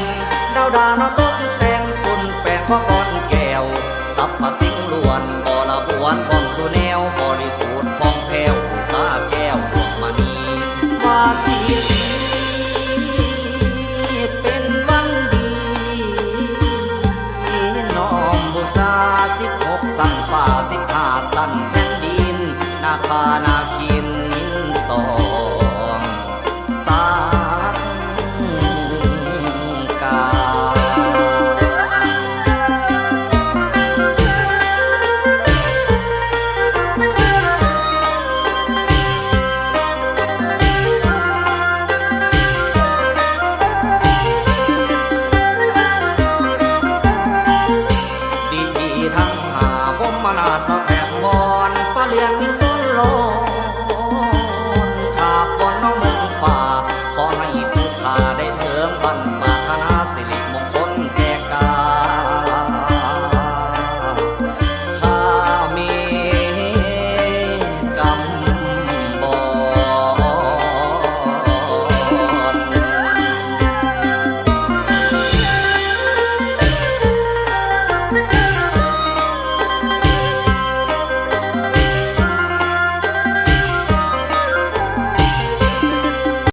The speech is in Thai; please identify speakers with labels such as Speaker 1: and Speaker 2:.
Speaker 1: นดาวดาวนตกแต่งคุณแปลงพ่อก้อนแก้วสับปะสิงล้วนบ่ละบวนพองสุแนวบริสุทธิ์พองแผ้วสาแก้วดวงมณีมาสีเป็นวันดีน้อมบุษาสิบหกสันฝ่าสิบห้าสันแผ่นดิน นาคานาคินนินต่อ ก็แอบงอนป้าเลียงมีส